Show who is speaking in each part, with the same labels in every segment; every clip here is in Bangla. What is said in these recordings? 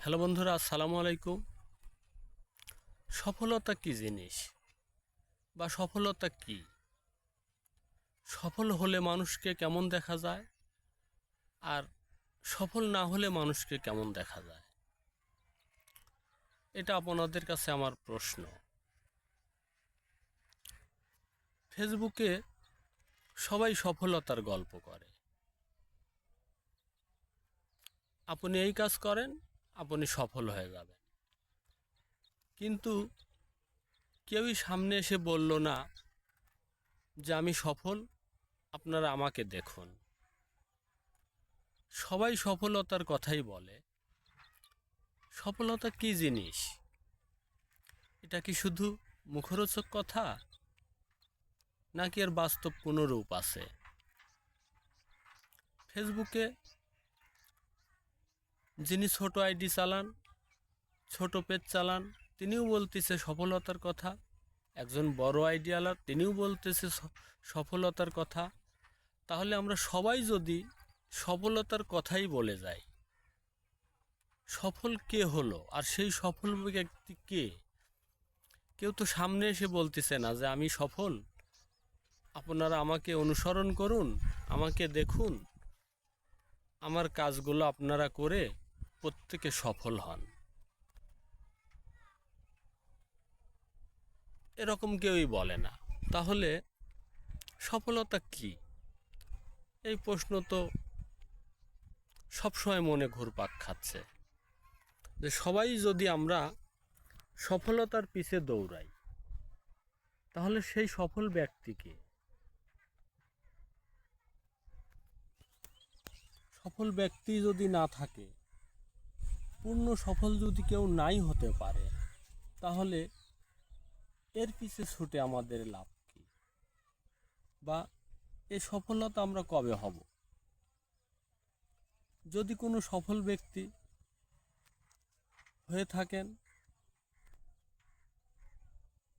Speaker 1: হ্যালো বন্ধুরা, আসসালামু আলাইকুম। সফলতা কি জিনিস বা সফলতা কি? সফল হলে মানুষকে কেমন দেখা যায়? আর সফল না হলে মানুষকে কেমন দেখা যায়? এটা আপনাদের কাছে আমার প্রশ্ন। ফেসবুকে সবাই সফলতার গল্প করে। আপনি এই কাজ করেন? আপনি সফল হয়ে যাবেন। কিন্তু কেউই সামনে এসে বলল না যে আমি সফল, আপনারা আমাকে দেখুন। সবাই সফলতার কথাই বলে। সফলতা কি জিনিস? এটা কি শুধু মুখরোচক কথা? নাকি এর বাস্তব কোনো রূপ আছে? ফেসবুকে যিনি ছোট আইডি চালান, ছোট পেজ চালান, তিনিও বলতেছে সফলতার কথা। একজন বড় আইডিয়ালার তিনিও বলতেছে সফলতার কথা। তাহলে আমরা সবাই যদি সফলতার কথাই বলে যাই, সফল কে হলো আর সেই সফল ব্যক্তি কে? কেউ তো সামনে এসে বলতেছে না যে আমি সফল। আপনারা আমাকে অনুসরণ করুন, আমাকে দেখুন। আমার কাজগুলো আপনারা করে প্রত্যেকে সফল হন। এরকম কেউই বলে না। তাহলে সফলতা কি? এই প্রশ্ন তো সবসময় মনে ঘুরপাক খাচ্ছে। যে সবাই যদি আমরা সফলতার পিছে দৌড়াই, তাহলে সেই সফল ব্যক্তিকে সফল ব্যক্তি যদি না থাকে পূর্ণ সফল যদি কেউ নাই হতে পারে, তাহলে এর পিছে ছুটে আমাদের লাভ কি? বা এ সফলতা আমরা কবে হব? যদি কোনো সফল ব্যক্তি হয়ে থাকেন,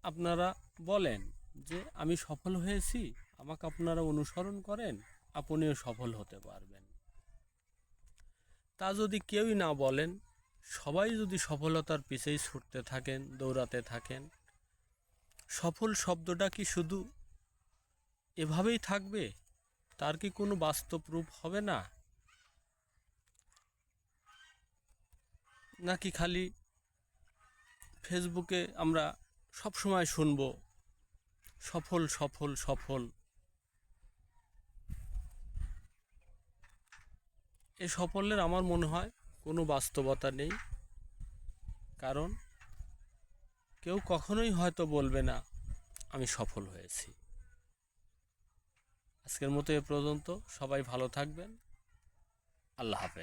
Speaker 1: আপনারা বলেন যে, আমি সফল হয়েছি, আমাকে আপনারা অনুসরণ করেন, আপনিও সফল হতে পারবেন। তা যদি কেউই না বলেন সবাই যদি সফলতার পিছেই ছুটতে থাকেন, দৌড়াতে থাকেন, সফল শব্দটা কি শুধু এভাবেই থাকবে? তার কি কোনো বাস্তব রূপ হবে না? নাকি খালি ফেসবুকে আমরা সব সময় শুনব, সফল সফল সফল? এ সফলের আমার মনে হয় কোনো বাস্তবতা নেই। কারণ কেউ কখনোই হয়তো বলবে না, আমি সফল হয়েছি। আজকের মতো এ পর্যন্ত। সবাই ভালো থাকবেন। আল্লাহ হাফেজ।